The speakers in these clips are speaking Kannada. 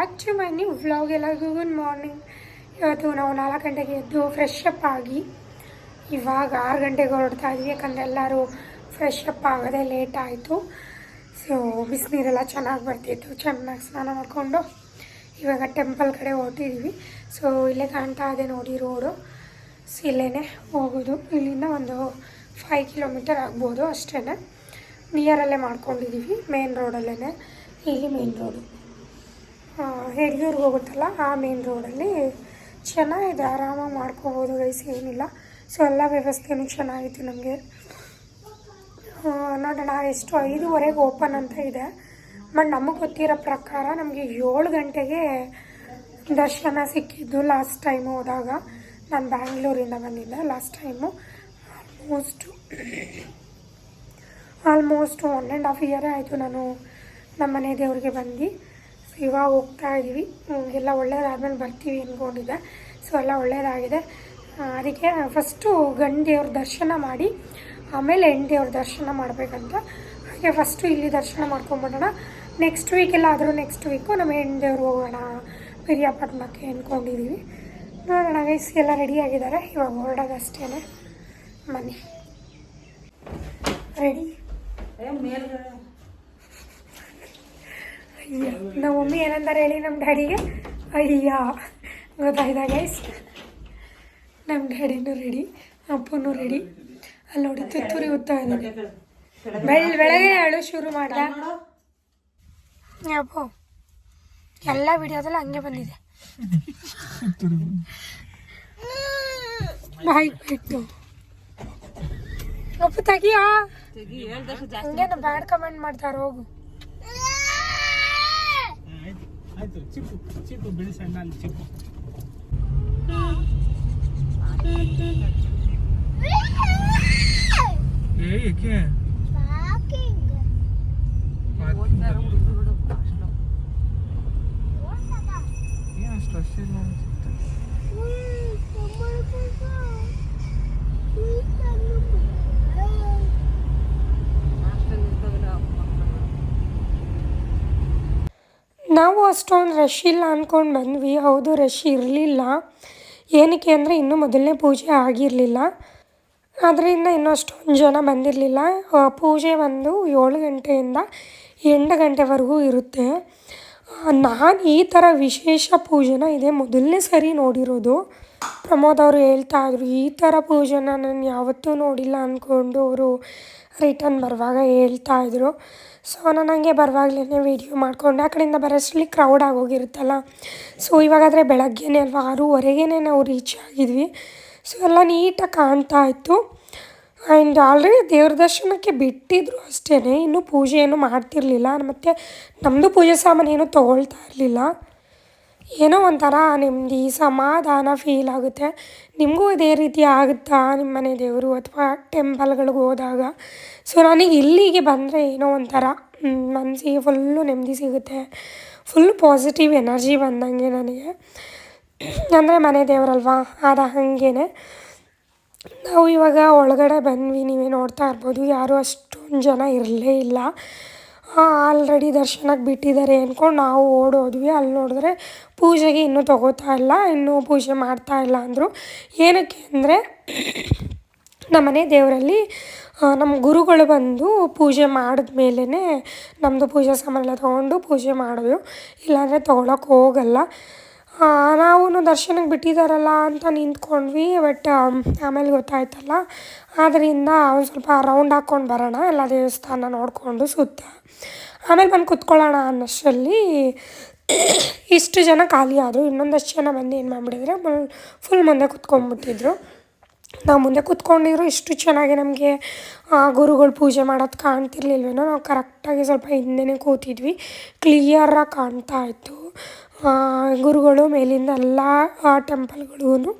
Back to my new vlog ಎಲ್ಲರಿಗೂ ಗುಡ್ ಮಾರ್ನಿಂಗ್ ಇವತ್ತು ನಾವು ನಾಲ್ಕು ಗಂಟೆಗೆ ಎದ್ದು ಫ್ರೆಶ್ ಅಪ್ ಆಗಿ ಇವಾಗ ಆರು ಗಂಟೆಗೆ ಹೊರಡ್ತಾ ಇದ್ವಿ. ಯಾಕಂದರೆ ಎಲ್ಲರೂ ಫ್ರೆಶ್ ಅಪ್ ಆಗೋದೇ ಲೇಟ್ ಆಯಿತು. ಸೊ ಬಿಸಿನೀರೆಲ್ಲ ಚೆನ್ನಾಗಿ ಬರ್ತಿತ್ತು. ಚೆನ್ನಾಗಿ ಸ್ನಾನ ಮಾಡಿಕೊಂಡು ಇವಾಗ ಟೆಂಪಲ್ ಕಡೆ ಹೊರಟಿದ್ವಿ. ಸೊ ಇಲ್ಲೇ ಕಾಣ್ತಾ ಇದೆ ನೋಡಿ ರೋಡು ಸೊ ಇಲ್ಲೇ ಹೋಗೋದು. ಇಲ್ಲಿಂದ ಒಂದು ಫೈವ್ ಕಿಲೋಮೀಟರ್ ಆಗ್ಬೋದು ಅಷ್ಟೇ ನಿಯರಲ್ಲೇ ಮಾಡ್ಕೊಂಡಿದ್ದೀವಿ ಮೇನ್ ರೋಡಲ್ಲೇ ಇಲ್ಲಿ ಮೇನ್ ರೋಡು ಯಡಿಯೂರ್ಗೆ ಹೋಗುತ್ತಲ್ಲ ಆ ಮೇನ್ ರೋಡಲ್ಲಿ ಚೆನ್ನಾಗಿದೆ, ಆರಾಮಾಗಿ ಮಾಡ್ಕೋಬೋದು ಗೈಸ್ ಏನಿಲ್ಲ. ಸೊ ಎಲ್ಲ ವ್ಯವಸ್ಥೆನೂ ಚೆನ್ನಾಗಿತ್ತು ನಮಗೆ. ನೋಡೋಣ, ಎಷ್ಟು, ಐದುವರೆಗೆ ಓಪನ್ ಅಂತ ಇದೆ. ಬಟ್ ನಮಗೆ ಗೊತ್ತಿರೋ ಪ್ರಕಾರ ನಮಗೆ ಏಳು ಗಂಟೆಗೆ ದರ್ಶನ ಸಿಕ್ಕಿದ್ದು ಲಾಸ್ಟ್ ಟೈಮ್ ಹೋದಾಗ. ನಾನು ಬ್ಯಾಂಗ್ಳೂರಿಂದ ಬಂದಿದ್ದೆ last time almost almost one and half ಇಯರೇ ಆಯಿತು ನಾನು ನಮ್ಮ ಮನೆ ದೇವ್ರಿಗೆ ಬಂದು. ಇವಾಗ ಹೋಗ್ತಾ ಇದ್ದೀವಿ ಎಲ್ಲ ಒಳ್ಳೇದಾದ್ಮೇಲೆ ಬರ್ತೀವಿ ಅಂದ್ಕೊಂಡಿದ್ದೆ ಸೊ ಎಲ್ಲ ಒಳ್ಳೆಯದಾಗಿದೆ ಅದಕ್ಕೆ ಫಸ್ಟು ಗಂಡು ದೇವ್ರ ದರ್ಶನ ಮಾಡಿ, ಆಮೇಲೆ ಹೆಣ್ಣು ದೇವ್ರ ದರ್ಶನ ಮಾಡಬೇಕಂತ. ಹಾಗೆ ಫಸ್ಟು ಇಲ್ಲಿ ದರ್ಶನ ಮಾಡ್ಕೊಂಬಿಡೋಣ ನೆಕ್ಸ್ಟ್ ವೀಕ್ ಎಲ್ಲ ಆದರೂ ನೆಕ್ಸ್ಟ್ ವೀಕು ನಮ್ಮ ಹೆಣ್ಣು ದೇವ್ರು ಹೋಗೋಣ ಪಿರಿಯಾಪಟ್ಟಣಕ್ಕೆ ಅಂದ್ಕೊಂಡಿದ್ದೀವಿ ನೋಡೋಣ ಗೈಸ್ ಎಲ್ಲ ರೆಡಿಯಾಗಿದ್ದಾರೆ ಇವಾಗ ಹೊರಡೋದಷ್ಟೇ ಮನೆ ರೆಡಿ ನಮ್ಮ ಮಮ್ಮಿ ಏನಂದಾರೆ ಹೇಳಿ ನಮ್ಮ ಡ್ಯಾಡಿಗೆ? ಅಯ್ಯ. ಗೊತ್ತಾಯ್ತಾ ಗೈಸ್ ನಮ್ಮ ಡ್ಯಾಡಿನೂ ರೆಡಿ ಅಪ್ಪನೂ ರೆಡಿ ಅಲ್ಲಿ ನೋಡಿ ತುತ್ತೂರಿ ಉತ್ತಾ ಇದ್ದಾನೆ ಬೆಳ್ ಬೆಳಗ್ಗೆ ಹೇಳು ಶುರು ಮಾಡ. ಅಪ್ಪು ಎಲ್ಲ ವಿಡಿಯೋದಲ್ಲಿ ಹಂಗೆ ಬಂದಿದೆ. ಬಾಯ್ ಬಿಟ್ಟು. ಅಪ್ಪು ತೆಗಿಯಾ? ಹಂಗೇನು ಬ್ಯಾಡ್ ಕಮೆಂಟ್ ಮಾಡ್ತಾರೆ ಹೋಗು. ಆಯ್ತು ಚಿಪ್ಪು ಚಿಪ್ಪು ಬಿಳಿ ಸಣ್ಣ ಅಲ್ಲಿ ಚಿಪ್ಪು ಏ ಏಕೆ ಏನು ಅಷ್ಟು ರಶ್ ಇಲ್ಲ ಅನ್ಸುತ್ತೆ ನಾವು ಅಷ್ಟೊಂದು ರಶ್ ಇಲ್ಲ ಅಂದ್ಕೊಂಡು ಬಂದ್ವಿ. ಹೌದು ರಶ್ ಇರಲಿಲ್ಲ. ಏನಕ್ಕೆ ಅಂದರೆ ಇನ್ನೂ ಮೊದಲನೇ ಪೂಜೆ ಆಗಿರಲಿಲ್ಲ. ಅದರಿಂದ ಇನ್ನೂ ಅಷ್ಟೊಂದು ಜನ ಬಂದಿರಲಿಲ್ಲ. ಪೂಜೆ ಒಂದು ಏಳು ಗಂಟೆಯಿಂದ ಎಂಟು ಗಂಟೆವರೆಗೂ ಇರುತ್ತೆ. ನಾನು ಈ ಥರ ವಿಶೇಷ ಪೂಜೆನ ಇದೇ ಮೊದಲನೇ ಸರಿ ನೋಡಿರೋದು. ಪ್ರಮೋದ್ ಅವರು ಹೇಳ್ತಾ ಇದ್ರು, ಈ ಥರ ಪೂಜೆನ ನಾನು ಯಾವತ್ತೂ ನೋಡಿಲ್ಲ ಅಂದ್ಕೊಂಡು ಅವರು ರಿಟರ್ನ್ ಬರುವಾಗ ಹೇಳ್ತಾ ಇದ್ರು. ಸೊ ನಾನು ಹಂಗೆ ಬರುವಾಗಲೇ ವೀಡಿಯೋ ಮಾಡಿಕೊಂಡೆ. ಆ ಕಡೆಯಿಂದ ಬರೋಷ್ಟರಲ್ಲಿ ಕ್ರೌಡ್ ಆಗೋಗಿರುತ್ತಲ್ಲ ಸೊ ಇವಾಗಾದರೆ ಬೆಳಗ್ಗೆನೇ ಅಲ್ವಾ? ಆರೂವರೆಗೇ ನಾವು ರೀಚ್ ಆಗಿದ್ವಿ. ಸೊ ಎಲ್ಲ ನೀಟಾಗಿ ಕಾಣ್ತಾ ಇತ್ತು. ಆ್ಯಂಡ್ ಆಲ್ರೆಡಿ ದೇವ್ರ ದರ್ಶನಕ್ಕೆ ಬಿಟ್ಟಿದ್ರು ಅಷ್ಟೇ ಇನ್ನೂ ಪೂಜೆ ಏನು ಮಾಡ್ತಿರ್ಲಿಲ್ಲ. ಮತ್ತು ನಮ್ಮದು ಪೂಜೆ ಸಾಮಾನು ಏನೂ ತೊಗೊಳ್ತಾ ಇರಲಿಲ್ಲ. ಏನೋ ಒಂಥರ ನೆಮ್ಮದಿ ಸಮಾಧಾನ ಫೀಲ್ ಆಗುತ್ತೆ. ನಿಮಗೂ ಇದೇ ರೀತಿ ಆಗುತ್ತಾ ನಿಮ್ಮ ಮನೆ ದೇವರು ಅಥವಾ ಟೆಂಪಲ್ಗಳಿಗೆ ಹೋದಾಗ? ಸೊ ನನಗೆ ಇಲ್ಲಿಗೆ ಬಂದರೆ ಏನೋ ಒಂಥರ ಮನಸ್ಸಿಗೆ ಫುಲ್ಲು ನೆಮ್ಮದಿ ಸಿಗುತ್ತೆ. ಫುಲ್ ಪಾಸಿಟಿವ್ ಎನರ್ಜಿ ಬಂದಂಗೆ ನನಗೆ. ಅಂದರೆ ಮನೆ ದೇವರಲ್ವಾ? ಆದ ಹಾಗೇನೆ. ನಾವು ಇವಾಗ ಒಳಗಡೆ ಬಂದ್ವಿ, ನೀವೇ ನೋಡ್ತಾ ಇರ್ಬೋದು. ಯಾರೂ ಅಷ್ಟೊಂದು ಜನ ಇರಲೇ ಇಲ್ಲ. ಆಲ್ರೆಡಿ ದರ್ಶನಕ್ಕೆ ಬಿಟ್ಟಿದ್ದಾರೆ ಅಂದ್ಕೊಂಡು ನಾವು ಓಡೋದ್ವಿ ಅಲ್ಲಿ ನೋಡಿದ್ರೆ ಪೂಜೆಗೆ ಇನ್ನೂ ತೊಗೋತಾ ಇಲ್ಲ, ಇನ್ನೂ ಪೂಜೆ ಮಾಡ್ತಾ ಇಲ್ಲ ಅಂದರು. ಏನಕ್ಕೆ ಅಂದರೆ ನಮ್ಮನೆ ದೇವರಲ್ಲಿ ನಮ್ಮ ಗುರುಗಳು ಬಂದು ಪೂಜೆ ಮಾಡಿದ ನಮ್ಮದು ಪೂಜಾ ಸಾಮಾನೆಲ್ಲ ತೊಗೊಂಡು ಪೂಜೆ ಮಾಡೋದು ಇಲ್ಲಾಂದರೆ ತೊಗೊಳಕ್ಕೆ ಹೋಗಲ್ಲ. ನಾವು ದರ್ಶನಕ್ಕೆ ಬಿಟ್ಟಿದ್ದಾರಲ್ಲ ಅಂತ ನಿಂತ್ಕೊಂಡ್ವಿ ಬಟ್ ಆಮೇಲೆ ಗೊತ್ತಾಯ್ತಲ್ಲ. ಆದ್ದರಿಂದ ಒಂದು ಸ್ವಲ್ಪ ರೌಂಡ್ ಹಾಕ್ಕೊಂಡು ಬರೋಣ, ಎಲ್ಲ ದೇವಸ್ಥಾನ ನೋಡಿಕೊಂಡು ಸುತ್ತ. ಆಮೇಲೆ ಬಂದು ಕೂತ್ಕೊಳ್ಳೋಣ ಅನ್ನೋಷ್ಟರಲ್ಲಿ ಇಷ್ಟು ಜನ ಖಾಲಿ ಆದರು. ಇನ್ನೊಂದಷ್ಟು ಜನ ಬಂದು ಏನು ಮಾಡಿಬಿಟ್ಟಿದ್ರೆ? ಫುಲ್ ಮುಂದೆ ಕುತ್ಕೊಂಡ್ಬಿಟ್ಟಿದ್ರು. ನಾವು ಮುಂದೆ ಕೂತ್ಕೊಂಡಿದ್ರು, ಇಷ್ಟು ಚೆನ್ನಾಗಿ ನಮಗೆ ಗುರುಗಳು ಪೂಜೆ ಮಾಡೋದು ಕಾಣ್ತಿರ್ಲಿಲ್ವೇನೋ, ನಾವು ಕರೆಕ್ಟಾಗಿ ಸ್ವಲ್ಪ ಹಿಂದೆನೇ ಕೂತಿದ್ವಿ. ಕ್ಲಿಯರಾಗಿ ಕಾಣ್ತಾ ಇತ್ತು. ಗುರುಗಳು ಮೇಲಿಂದ ಎಲ್ಲ ಟೆಂಪಲ್ಗಳೂ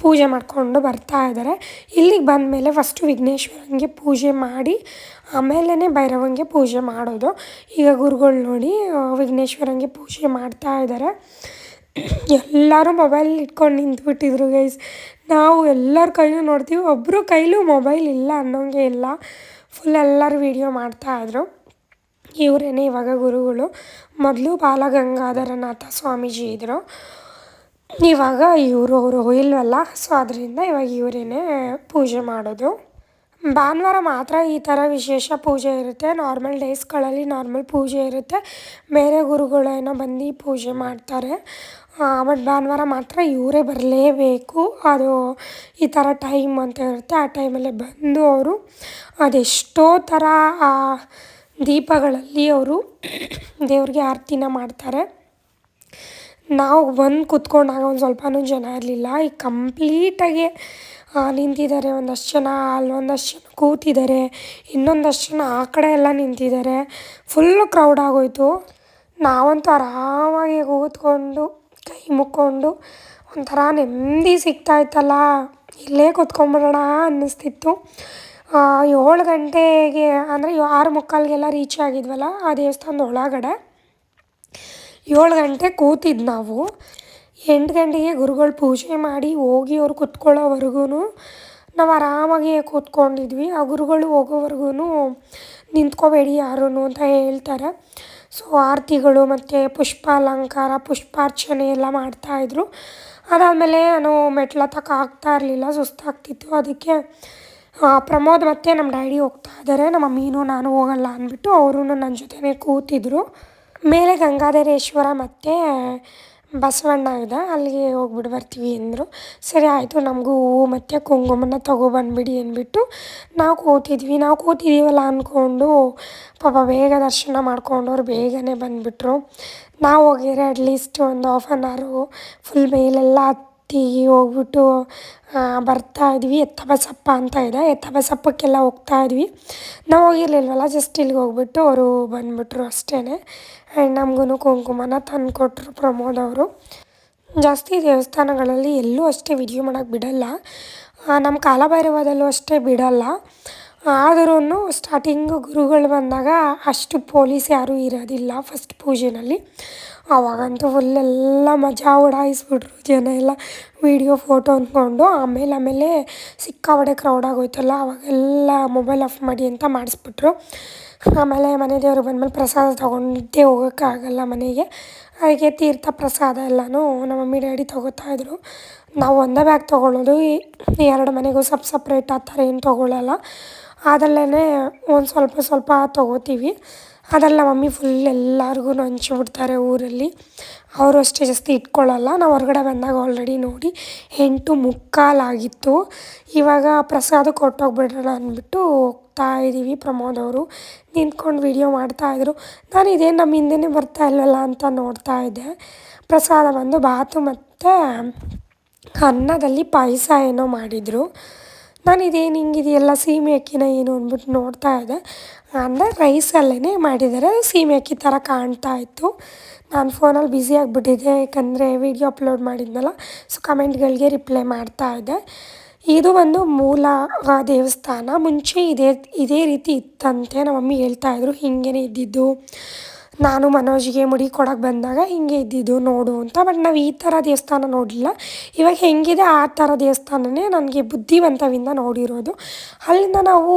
ಪೂಜೆ ಮಾಡಿಕೊಂಡು ಬರ್ತಾ ಇದ್ದಾರೆ ಇಲ್ಲಿಗೆ ಬಂದಮೇಲೆ ಫಸ್ಟು ವಿಘ್ನೇಶ್ವರಂಗೆ ಪೂಜೆ ಮಾಡಿ ಆಮೇಲೆ ಭೈರವಂಗೆ ಪೂಜೆ ಮಾಡೋದು. ಈಗ ಗುರುಗಳು ನೋಡಿ ವಿಘ್ನೇಶ್ವರಂಗೆ ಪೂಜೆ ಮಾಡ್ತಾ ಇದ್ದಾರೆ ಎಲ್ಲರೂ ಮೊಬೈಲ್ ಇಟ್ಕೊಂಡು ನಿಂತ್ಬಿಟ್ಟಿದ್ರು ಗೈಸ್ ನಾವು ಎಲ್ಲರ ಕೈಲೂ ನೋಡ್ತೀವಿ ಒಬ್ಬರು ಕೈಲೂ ಮೊಬೈಲ್ ಇಲ್ಲ ಅನ್ನೋಂಗೆ ಇಲ್ಲ. ಫುಲ್ ಎಲ್ಲರೂ ವೀಡಿಯೋ ಮಾಡ್ತಾಯಿದ್ರು ಇವರೇನೆ ಇವಾಗ ಗುರುಗಳು. ಮೊದಲು ಬಾಲಗಂಗಾಧರನಾಥ ಸ್ವಾಮೀಜಿ ಇದ್ದರು ಇವಾಗ ಇವರು ಅವರು ಇಲ್ವಲ್ಲ? ಸೊ ಅದರಿಂದ ಇವಾಗ ಇವರೇನೆ ಪೂಜೆ ಮಾಡೋದು. ಭಾನುವಾರ ಮಾತ್ರ ಈ ಥರ ವಿಶೇಷ ಪೂಜೆ ಇರುತ್ತೆ. ನಾರ್ಮಲ್ ಡೇಸ್ಗಳಲ್ಲಿ ನಾರ್ಮಲ್ ಪೂಜೆ ಇರುತ್ತೆ. ಬೇರೆ ಗುರುಗಳೇನೋ ಬಂದು ಪೂಜೆ ಮಾಡ್ತಾರೆ. ಬಟ್ ಭಾನುವಾರ ಮಾತ್ರ ಇವರೇ ಬರಲೇಬೇಕು. ಅದು ಈ ಥರ ಟೈಮ್ ಅಂತ ಇರುತ್ತೆ. ಆ ಟೈಮಲ್ಲೇ ಬಂದು ಅವರು ಅದೆಷ್ಟೋ ಥರ ದೀಪಗಳಲ್ಲಿ ಅವರು ದೇವ್ರಿಗೆ ಆರತಿನ ಮಾಡ್ತಾರೆ. ನಾವು ಬಂದು ಕೂತ್ಕೊಂಡಾಗ ಒಂದು ಸ್ವಲ್ಪನೂ ಜನ ಇರಲಿಲ್ಲ. ಈಗ ಕಂಪ್ಲೀಟಾಗಿ ನಿಂತಿದ್ದಾರೆ. ಒಂದಷ್ಟು ಜನ, ಅಲ್ಲೊಂದಷ್ಟು ಜನ ಕೂತಿದ್ದಾರೆ. ಇನ್ನೊಂದಷ್ಟು ಜನ ಆ ಕಡೆ ಎಲ್ಲ ನಿಂತಿದ್ದಾರೆ. ಫುಲ್ಲು ಕ್ರೌಡ್ ಆಗೋಯ್ತು. ನಾವಂತೂ ಆರಾಮಾಗಿ ಕೂತ್ಕೊಂಡು, ಕೈ ಮುಕ್ಕೊಂಡು ಒಂಥರ ನೆಮ್ಮದಿ ಸಿಗ್ತಾಯಿತ್ತಲ್ಲ ಇಲ್ಲೇ ಕೂತ್ಕೊಂಬಿಡೋಣ ಅನ್ನಿಸ್ತಿತ್ತು. ಏಳು ಗಂಟೆಗೆ ಅಂದರೆ ಆರು ಮುಕ್ಕಾಲಿಗೆಲ್ಲ ರೀಚ್ ಆಗಿದ್ವಲ್ಲ ಆ ದೇವಸ್ಥಾನದ ಒಳಗಡೆ. ಏಳು ಗಂಟೆ ಕೂತಿದ್ದು ನಾವು. ಎಂಟು ಗಂಟೆಗೆ ಗುರುಗಳು ಪೂಜೆ ಮಾಡಿ ಹೋಗಿ ಅವ್ರು ಕುತ್ಕೊಳ್ಳೋವರೆಗೂ ನಾವು ಆರಾಮಾಗಿ ಕೂತ್ಕೊಂಡಿದ್ವಿ. ಆ ಗುರುಗಳು ಹೋಗೋವರೆಗೂ ನಿಂತ್ಕೋಬೇಡಿ ಯಾರೂ ಅಂತ ಹೇಳ್ತಾರೆ. ಸೊ ಆರತಿಗಳು ಮತ್ತು ಪುಷ್ಪ ಅಲಂಕಾರ ಪುಷ್ಪಾರ್ಚನೆ ಎಲ್ಲ ಮಾಡ್ತಾಯಿದ್ರು ಅದಾದಮೇಲೆ ನಾನು ಮೆಟ್ಲು ಹತ್ತಕ್ಕೆ ಆಗ್ತಾ ಇರಲಿಲ್ಲ, ಸುಸ್ತಾಗ್ತಿತ್ತು. ಅದಕ್ಕೆ ಪ್ರಮೋದ್ ಮತ್ತು ನಮ್ಮ ಡ್ಯಾಡಿ ಹೋಗ್ತಾ ಇದ್ದಾರೆ. ನಮ್ಮ ಮಮ್ಮೀನೂ ನಾನು ಹೋಗಲ್ಲ ಅಂದ್ಬಿಟ್ಟು ಅವರು ನನ್ನ ಜೊತೆನೇ ಕೂತಿದ್ರು. ಮೇಲೆ ಗಂಗಾಧರೇಶ್ವರ ಮತ್ತು ಬಸವಣ್ಣ ಇದೆ. ಅಲ್ಲಿಗೆ ಹೋಗ್ಬಿಟ್ಟು ಬರ್ತೀವಿ ಅಂದರು. ಸರಿ ಆಯಿತು, ನಮಗೂ ಹೂವು ಮತ್ತು ಕುಂಕುಮನ ತೊಗೊಬಂದ್ಬಿಡಿ ಅಂದ್ಬಿಟ್ಟು ನಾವು ಕೂತಿದ್ವಿ. ನಾವು ಕೂತಿದ್ದೀವಲ್ಲ ಅಂದ್ಕೊಂಡು ಪಾಪ ಬೇಗ ದರ್ಶನ ಮಾಡ್ಕೊಂಡು ಅವ್ರು ಬೇಗನೆ ಬಂದುಬಿಟ್ರು. ನಾವು ಹೋಗಿದ್ರೆ ಅಟ್ಲೀಸ್ಟ್ ಒಂದು ಹಾಫ್ ಆನ್ ಅವರು ಫುಲ್ ಮೇಲೆಲ್ಲ ಹತ್ತಿ ಹೋಗ್ಬಿಟ್ಟು ಬರ್ತಾಯಿದ್ವಿ ಎತ್ತ ಬಸಪ್ಪ ಅಂತ ಇದೆ. ಎತ್ತಬಸಪ್ಪಕ್ಕೆಲ್ಲ ಹೋಗ್ತಾಯಿದ್ವಿ ನಾವು ಹೋಗಿರ್ಲಿಲ್ವಲ್ಲ ಜಸ್ಟ್ ಇಲ್ಲಿಗೆ ಹೋಗ್ಬಿಟ್ಟು ಅವರು ಬಂದುಬಿಟ್ರು ಅಷ್ಟೇ ಆ್ಯಂಡ್ ನಮಗೂ ಕುಂಕುಮನ ತಂದುಕೊಟ್ರು ಪ್ರಮೋದ್ ಅವರು. ಜಾಸ್ತಿ ದೇವಸ್ಥಾನಗಳಲ್ಲಿ ಎಲ್ಲೂ ಅಷ್ಟೇ ವಿಡಿಯೋ ಮಾಡೋಕ್ಕೆ ಬಿಡಲ್ಲ. ನಮ್ಮ ಕಾಲಭೈರವದಲ್ಲೂ ಅಷ್ಟೇ ಬಿಡಲ್ಲ. ಆದರೂ ಸ್ಟಾರ್ಟಿಂಗು ಗುರುಗಳು ಬಂದಾಗ ಅಷ್ಟು ಪೊಲೀಸ್ ಯಾರೂ ಇರೋದಿಲ್ಲ ಫಸ್ಟ್ ಪೂಜೆಯಲ್ಲಿ ಆವಾಗಂತೂ ಫುಲ್ಲೆಲ್ಲ ಮಜಾ ಉಡಾಯಿಸ್ಬಿಟ್ರು ಜನ ಎಲ್ಲ. ವೀಡಿಯೋ ಫೋಟೋ ಅಂದ್ಕೊಂಡು ಆಮೇಲೆ ಆಮೇಲೆ ಸಿಕ್ಕಾಪಟ್ಟೆ ಕ್ರೌಡ್ ಆಗೋಯ್ತಲ್ಲ ಆವಾಗೆಲ್ಲ ಮೊಬೈಲ್ ಆಫ್ ಮಾಡಿ ಅಂತ ಮಾಡಿಸ್ಬಿಟ್ರು. ಆಮೇಲೆ ಮನೆ ದೇವರು ಬಂದಮೇಲೆ ಪ್ರಸಾದ ತೊಗೊಂಡೇ ಹೋಗೋಕ್ಕಾಗಲ್ಲ ಮನೆಗೆ. ಹಾಗೆ ತೀರ್ಥ ಪ್ರಸಾದ ಎಲ್ಲನೂ ನಮ್ಮ ಮಮ್ಮಿ, ಡ್ಯಾಡಿ ತೊಗೋತಾಯಿದ್ರು ನಾವು ಒಂದೇ ಬ್ಯಾಗ್ ತೊಗೊಳ್ಳೋದು ಎರಡು ಮನೆಗೂ ಸಪ್ ಸಪ್ರೇಟ್ ಆ ಥರ ಏನು ತೊಗೊಳ್ಳಲ್ಲ ಅದರಲ್ಲೇ ಒಂದು ಸ್ವಲ್ಪ ಸ್ವಲ್ಪ ತೊಗೋತೀವಿ. ಅದ್ರಲ್ಲಿ ನಮ್ಮ ಮಮ್ಮಿ ಫುಲ್ ಎಲ್ಲರಿಗೂ ಹಂಚ್ಬಿಡ್ತಾರೆ ಊರಲ್ಲಿ. ಅವರು ಅಷ್ಟೇ ಜಾಸ್ತಿ ಇಟ್ಕೊಳ್ಳಲ್ಲ ನಾವು ಹೊರಗಡೆ ಬಂದಾಗ ಆಲ್ರೆಡಿ ನೋಡಿ ಎಂಟು ಮುಕ್ಕಾಲಾಗಿತ್ತು. ಇವಾಗ ಪ್ರಸಾದ ಕೊಟ್ಟೋಗ್ಬಿಡೋಣ ಅಂದ್ಬಿಟ್ಟು ಹೋಗ್ತಾ ಇದ್ದೀವಿ ಪ್ರಮೋದ್ ಅವರು. ನಿಂತ್ಕೊಂಡು ವೀಡಿಯೋ ಮಾಡ್ತಾಯಿದ್ರು ನಾನು ಇದೇನು ನಮ್ಮ ಹಿಂದೆನೇ ಬರ್ತಾ ಇಲ್ವಲ್ಲ ಅಂತ ನೋಡ್ತಾ ಇದ್ದೆ. ಪ್ರಸಾದ ಬಂದು ಬಾತು ಮತ್ತು ಅನ್ನದಲ್ಲಿ ಪಾಯಸ ಏನೋ ಮಾಡಿದರು. ನಾನು ಇದೇನು ಹಿಂಗಿದೆಯಲ್ಲ ಸೀಮೆ ಅಕ್ಕಿನ ಏನು ಅಂದ್ಬಿಟ್ಟು ನೋಡ್ತಾ ಇದ್ದೆ. ಅಂದರೆ ರೈಸಲ್ಲೇ ಮಾಡಿದ್ದಾರೆ ಸೀಮೆ ಅಕ್ಕಿ ಥರ ಕಾಣ್ತಾ ಇತ್ತು. ನಾನು ಫೋನಲ್ಲಿ ಬ್ಯುಸಿ ಆಗಿಬಿಟ್ಟಿದ್ದೆ, ಯಾಕಂದರೆ ವಿಡಿಯೋ ಅಪ್ಲೋಡ್ ಮಾಡಿದ್ನಲ್ಲ ಸೊ ಕಮೆಂಟ್ಗಳಿಗೆ ರಿಪ್ಲೈ ಮಾಡ್ತಾ ಇದ್ದೆ. ಇದು ಒಂದು ಮೂಲ ದೇವಸ್ಥಾನ, ಮುಂಚೆ ಇದೇ ಇದೇ ರೀತಿ ಇತ್ತಂತೆ ನಮ್ಮ ಮಮ್ಮಿ ಹೇಳ್ತಾಯಿದ್ರು ಹೀಗೇನೆ ಇದ್ದಿದ್ದು. ನಾನು ಮನೋಜಿಗೆ ಮುಡಿ ಕೊಡೋಕೆ ಬಂದಾಗ ಹಿಂಗೆ ಇದ್ದಿದ್ದು ನೋಡು ಅಂತ. ಬಟ್ ನಾವು ಈ ಥರ ದೇವಸ್ಥಾನ ನೋಡಲಿಲ್ಲ. ಇವಾಗ ಹೆಂಗಿದೆ ಆ ಥರ ದೇವಸ್ಥಾನನೇ ನನಗೆ ಬುದ್ಧಿವಂತವಿಂದ ನೋಡಿರೋದು. ಅಲ್ಲಿಂದ ನಾವು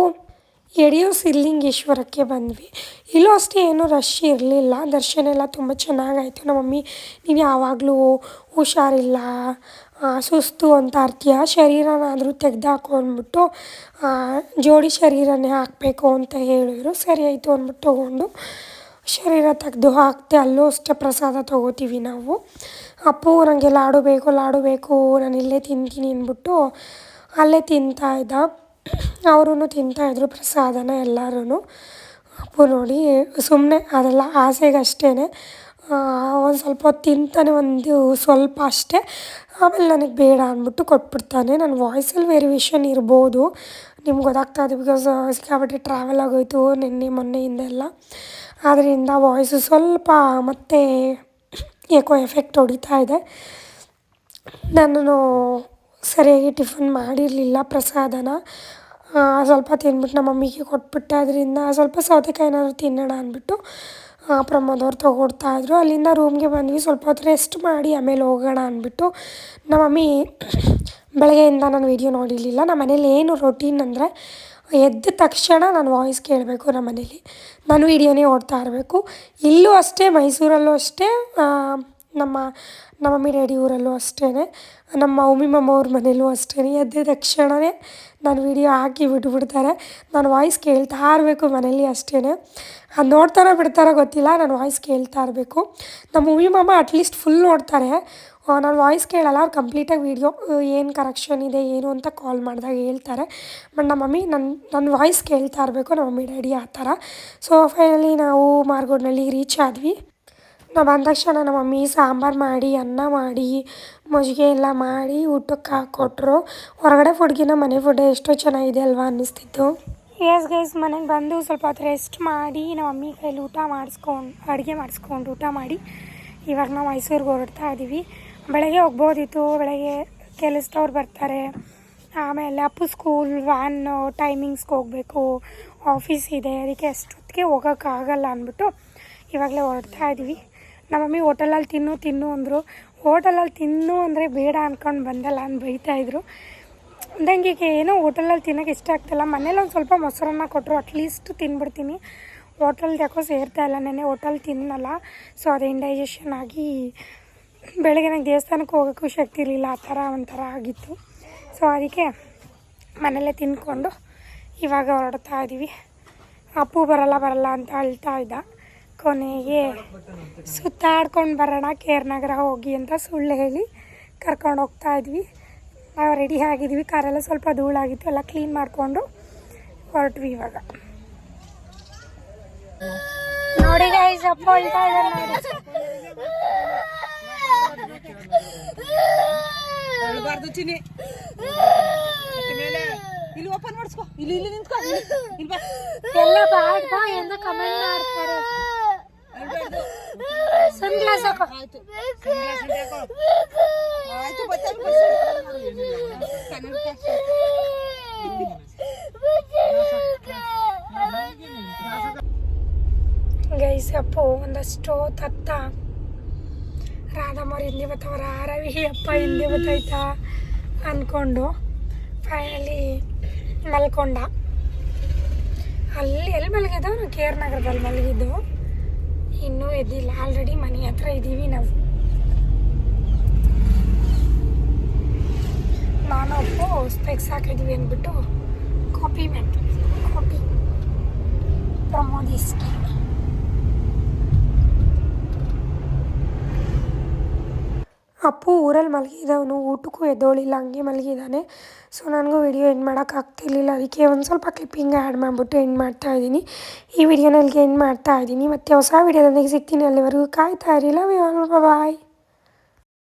ಯಡಿಯೂರು ಸಿದ್ಧಲಿಂಗೇಶ್ವರಕ್ಕೆ ಬಂದ್ವಿ. ಇಲ್ಲೂ ಅಷ್ಟೇ ಏನೂ ರಶ್ ಇರಲಿಲ್ಲ. ದರ್ಶನ ಎಲ್ಲ ತುಂಬ ಚೆನ್ನಾಗಾಯಿತು. ನಮ್ಮ ಮಮ್ಮಿ, ನೀನು ಯಾವಾಗಲೂ ಹುಷಾರಿಲ್ಲ ಸುಸ್ತು ಅಂತ ಅರ್ತೀಯ. ಶರೀರನಾದರೂ ತೆಗೆದಾಕು ಅಂದ್ಬಿಟ್ಟು ಜೋಡಿ ಶರೀರನೇ ಹಾಕಬೇಕು ಅಂತ ಹೇಳಿದ್ರು. ಸರಿ ಆಯಿತು ಅಂದ್ಬಿಟ್ಟು ತೊಗೊಂಡು ಶರೀರ ತೆಗೆದು ಹಾಕ್ತೆ, ಅಲ್ಲೂ ಅಷ್ಟೇ ಪ್ರಸಾದ ತೊಗೋತೀವಿ ನಾವು. ಅಪ್ಪು ನನಗೆ ಲಾಡು ಬೇಕು ಲಾಡು ಬೇಕು ನಾನು ಇಲ್ಲೇ ತಿಂತೀನಿ ಅಂದ್ಬಿಟ್ಟು ಅಲ್ಲೇ ತಿಂತಾಯಿದ್ದ ಅವರೂ ತಿಂತಾಯಿದ್ರು ಪ್ರಸಾದನ ಎಲ್ಲರೂ ಅಪ್ಪು ನೋಡಿ ಸುಮ್ಮನೆ ಅದೆಲ್ಲ ಆಸೆಗಷ್ಟೇ ಒಂದು ಸ್ವಲ್ಪ ತಿಂತಾನೆ, ಒಂದು ಸ್ವಲ್ಪ ಅಷ್ಟೇ. ಆಮೇಲೆ ನನಗೆ ಬೇಡ ಅಂದ್ಬಿಟ್ಟು ಕೊಟ್ಬಿಡ್ತಾನೆ. ನನ್ನ ವಾಯ್ಸಲ್ಲಿ ವೇರಿಯೇಷನ್ ಇರ್ಬೋದು. ನಿಮ್ಗೆ ಗೊತ್ತಾಗ್ತಾ ಇದೆ ಬಿಕಾಸ್ ಸಿಕ್ಕಾಪಟ್ಟೆ ಟ್ರಾವೆಲ್ ಆಗೋಯಿತು ನಿನ್ನೆ ಮೊನ್ನೆಯಿಂದ ಎಲ್ಲ. ಆದ್ದರಿಂದ ವಾಯ್ಸು ಸ್ವಲ್ಪ ಮತ್ತೆ ಏಕೋ ಎಫೆಕ್ಟ್ ಹೊಡಿತಾ ಇದೆ. ನಾನು ಸರಿಯಾಗಿ ಟಿಫನ್ ಮಾಡಿರಲಿಲ್ಲ ಪ್ರಸಾದನ. ಸ್ವಲ್ಪ ತಿಂದ್ಬಿಟ್ಟು ನಮ್ಮ ಮಮ್ಮಿಗೆ ಕೊಟ್ಬಿಟ್ಟೆ. ಅದರಿಂದ ಸ್ವಲ್ಪ ಸೌತೆಕಾಯಿ ಏನಾದರೂ ತಿನ್ನೋಣ ಅಂದ್ಬಿಟ್ಟು ಪ್ರಮೋದ್ ಅವ್ರು ತೊಗೊಡ್ತಾಯಿದ್ರು ಅಲ್ಲಿಂದ ರೂಮ್ಗೆ ಬಂದ್ವಿ. ಸ್ವಲ್ಪ ಹೊತ್ತು ರೆಸ್ಟ್ ಮಾಡಿ ಆಮೇಲೆ ಹೋಗೋಣ ಅಂದ್ಬಿಟ್ಟು ನಮ್ಮ ಮಮ್ಮಿ ಬೆಳಗ್ಗೆಯಿಂದ ನಾನು ವೀಡಿಯೋ ನೋಡಿರಲಿಲ್ಲ. ನಮ್ಮ ಮನೇಲಿ ಏನು ರೊಟೀನ್ ಅಂದರೆ ಎದ್ದ ತಕ್ಷಣ ನಾನು ವಾಯ್ಸ್ ಕೇಳಬೇಕು ನಮ್ಮ ಮನೇಲಿ. ನಾನು ವೀಡಿಯೋನೇ ಓಡ್ತಾ ಇರಬೇಕು. ಇಲ್ಲೂ ಅಷ್ಟೇ, ಮೈಸೂರಲ್ಲೂ ಅಷ್ಟೇ ನಮ್ಮ ನಮ್ಮ ಮಮ್ಮಿ ಡ್ಯಾಡಿ ಊರಲ್ಲೂ ಅಷ್ಟೇ ನಮ್ಮ ಮಮ್ಮಿ ಮಮ್ಮ ಅವ್ರ ಮನೇಲೂ ಅಷ್ಟೇ ಎದ್ದ ತಕ್ಷಣವೇ ನಾನು ವೀಡಿಯೋ ಹಾಕಿ ಬಿಟ್ಬಿಡ್ತಾರೆ. ನಾನು ವಾಯ್ಸ್ ಕೇಳ್ತಾ ಇರಬೇಕು ಮನೇಲಿ ಅಷ್ಟೇ ಅದು ನೋಡ್ತಾರೋ ಬಿಡ್ತಾರೋ ಗೊತ್ತಿಲ್ಲ, ನಾನು ವಾಯ್ಸ್ ಕೇಳ್ತಾ ಇರಬೇಕು. ನಮ್ಮ ಮೂವಿ ಮಾಮ ಅಟ್ಲೀಸ್ಟ್ ಫುಲ್ ನೋಡ್ತಾರೆ. ನಾನು ವಾಯ್ಸ್ ಕೇಳಲ್ಲ, ಅವ್ರು ಕಂಪ್ಲೀಟಾಗಿ ವೀಡಿಯೋ ಏನು ಕರೆಕ್ಷನ್ ಇದೆ, ಏನು ಅಂತ ಕಾಲ್ ಮಾಡಿದಾಗ ಹೇಳ್ತಾರೆ. ಬಟ್ ನಮ್ಮ ಮಮ್ಮಿ ನನ್ನ ನನ್ನ ವಾಯ್ಸ್ ಕೇಳ್ತಾ ಇರಬೇಕು, ನಮ್ಮ ಮಮ್ಮಿ ಡ್ಯಾಡಿ ಆ ಥರ. ಸೊ ಫೈನಲಿ ನಾವು ಮಾರ್ಗೋಡ್ನಲ್ಲಿ ರೀಚ್ ಆದ್ವಿ. ನಾವು ಬಂದ ತಕ್ಷಣ ನಮ್ಮ ಮಮ್ಮಿ ಸಾಂಬಾರು ಮಾಡಿ, ಅನ್ನ ಮಾಡಿ ಮಜ್ಜಿಗೆ ಎಲ್ಲ ಮಾಡಿ ಊಟಕ್ಕೆ ಹಾಕ್ಕೊಟ್ರು. ಹೊರಗಡೆ ಫುಡ್ಗಿನ ಮನೆ ಫುಡ್ ಎಷ್ಟೋ ಚೆನ್ನಾಗಿದೆ ಅಲ್ವಾ ಅನ್ನಿಸ್ತಿತ್ತು. ಎಸ್ ಗೈಸ್ ಮನೆಗೆ ಬಂದು ಸ್ವಲ್ಪ ಹೊತ್ತು ರೆಸ್ಟ್ ಮಾಡಿ ನಮ್ಮ ಮಮ್ಮಿ ಕೈಲಿ ಊಟ ಮಾಡಿಸ್ಕೊಂಡು, ಅಡುಗೆ ಮಾಡಿಸ್ಕೊಂಡು ಊಟ ಮಾಡಿ, ಇವಾಗ ನಾವು ಮೈಸೂರಿಗೆ ಹೊರಡ್ತಾ ಇದ್ದೀವಿ ಬೆಳಗ್ಗೆ ಹೋಗ್ಬೋದಿತ್ತು, ಬೆಳಗ್ಗೆ ಕೆಲಸದವ್ರು ಬರ್ತಾರೆ. ಆಮೇಲೆ ಅಪ್ಪು ಸ್ಕೂಲ್ ವ್ಯಾನ್ ಟೈಮಿಂಗ್ಸ್ಗೆ ಹೋಗಬೇಕು ಆಫೀಸ್ ಇದೆ, ಅದಕ್ಕೆ ಅಷ್ಟೊತ್ತಿಗೆ ಹೋಗೋಕ್ಕಾಗಲ್ಲ ಅಂದ್ಬಿಟ್ಟು ಇವಾಗಲೇ ಹೊರಡ್ತಾ ಇದ್ದೀವಿ ನಮ್ಮ ಮಮ್ಮಿ ಹೋಟೆಲಲ್ಲಿ ತಿನ್ನು ತಿನ್ನು ಅಂದರು. ಹೋಟೆಲಲ್ಲಿ ತಿನ್ನು ಅಂದರೆ ಬೇಡ ಅಂದ್ಕೊಂಡು ಬಂದಲ್ಲ ಅಂತ ಬೈತಾಯಿದ್ರು ನಂಗೆ ಈಗ ಏನೋ ಹೋಟೆಲಲ್ಲಿ ತಿನ್ನೋಕೆ ಇಷ್ಟ ಆಗ್ತಿಲ್ಲ. ಮನೇಲಿ ಒಂದು ಸ್ವಲ್ಪ ಮೊಸರನ್ನ ಕೊಟ್ಟರು ಅಟ್ಲೀಸ್ಟ್ ತಿನ್ಬಿಡ್ತೀನಿ. ಹೋಟೆಲ್ದು ಯಾಕೋ ಸೇರ್ತಾ ಇಲ್ಲ ನೆನೆ ಹೋಟೆಲ್ ತಿನ್ನಲ್ಲ. ಸೊ ಅದು ಇಂಡೈಜೆಷನ್ ಆಗಿ ಬೆಳಗ್ಗೆ ನಂಗೆ ದೇವಸ್ಥಾನಕ್ಕೆ ಹೋಗೋಕ್ಕೂ ಶಕ್ತಿ ಇರಲಿಲ್ಲ. ಆ ಥರ, ಒಂಥರ ಆಗಿತ್ತು. ಸೊ ಅದಕ್ಕೆ ಮನೇಲೇ ತಿಂದ್ಕೊಂಡು ಇವಾಗ ಹೊರಡ್ತಾ ಇದ್ದೀವಿ ಅಪ್ಪು ಬರಲ್ಲ ಬರಲ್ಲ ಅಂತ ಅಳ್ತಾ ಇದ್ದ. ಕೊನೆಗೆ ಸುತ್ತಾಡ್ಕೊಂಡು ಬರೋಣ ಕೇರ್ ನಗರ ಹೋಗಿ ಅಂತ ಸುಳ್ಳು ಹೇಳಿ ಕರ್ಕೊಂಡು ಹೋಗ್ತಾ ಇದ್ವಿ. ನಾವು ರೆಡಿ ಆಗಿದ್ವಿ. ಕಾರೆಲ್ಲ ಸ್ವಲ್ಪ ಧೂಳಾಗಿತ್ತು ಎಲ್ಲ ಕ್ಲೀನ್ ಮಾಡಿಕೊಂಡು ಹೊರಟ್ವಿ ಇವಾಗ. ನೋಡಿ ಗೈಸ್ ಅಪ್ಪ ಅಳ್ತಾ ಇದ್ದಾರೆ ನೋಡಿ. ಅಳ್ಬಾರ್ದು ಚಿನಿ ಮತ್ತೆ ಮೇಲೆ ಇಲ್ಲಿ ಓಪನ್ ಮಾಡಿಸ್ಕೊ. ಇಲ್ಲಿ ಇಲ್ಲಿ ನಿಂತ್ಕೊ. ಇಲ್ಲಿ ಬಾ. ಎಲ್ಲ ಬ್ಯಾಡ್ ಬಾ ಎಂದು ಕಮೆಂಟ್ ಮಾಡ್ತಾರೆ. ಅಳ್ಬಾರ್ದು ಸನ್ ಗ್ಲಾಸ್ ಹಾಕೋ ಆಯ್ತು ಆಯ್ತು. ಕನ್ನಡಕ. ಗೈಸ್ ಅಪ್ಪು ಒಂದಷ್ಟು ತತ್ತ. ರಾಧಮ್ಮವ್ರು ಹಿಂದೆ ಬತ್ತವರ ರವಿ ಅಪ್ಪ ಹಿಂದೆ ಬತ್ತಾಯ್ತಾ ಅಂದ್ಕೊಂಡು ಫೈನಲಿ ಮಲ್ಕೊಂಡ. ಅಲ್ಲಿ ಎಲ್ಲಿ ಮಲಗಿದ್ದು? ನಾವು ಕೇರ್ ನಗರದಲ್ಲಿ ಮಲಗಿದ್ದು. ಇನ್ನೂ ಎದ್ದಿಲ್ಲ ಆಲ್ರೆಡಿ ಮನೆ ಹತ್ರ ಇದ್ದೀವಿ ನಾವು. ನಾನು ಅಪ್ಪು ಸ್ಪೆಕ್ಸ್ ಹಾಕಿದ್ದೀವಿ ಅಂದ್ಬಿಟ್ಟು ಕಾಪಿ ಮಾಡ್ತೀವಿ ಕಾಪಿ ಪ್ರಮೋದ್ ಅಪ್ಪು ಊರಲ್ಲಿ ಮಲಗಿದವನು ಊಟಕ್ಕೂ ಎದ್ದೋಳಿಲ್ಲ, ಹಂಗೆ ಮಲಗಿದ್ದಾನೆ ಸೊ ನನಗೂ ವಿಡಿಯೋ ಎಂಡ್ ಮಾಡೋಕ್ಕಾಗ್ತಿರ್ಲಿಲ್ಲ ಅದಕ್ಕೆ ಒಂದು ಸ್ವಲ್ಪ ಕ್ಲಿಪ್ಪಿಂಗ್ ಆ್ಯಡ್ ಮಾಡಿಬಿಟ್ಟು ಎಂಡ್ ಮಾಡ್ತಾ ಇದ್ದೀನಿ. ಈ ವಿಡಿಯೋನ ಇಲ್ಲಿಗೆ ಎಂಡ್ ಮಾಡ್ತಾ ಇದ್ದೀನಿ. ಮತ್ತು ಹೊಸ ವಿಡಿಯೋದೊಂದಿಗೆ ಸಿಗ್ತೀನಿ. ಅಲ್ಲಿವರೆಗೂ ಕಾಯ್ತಾ ಇರಿ. Love you all bye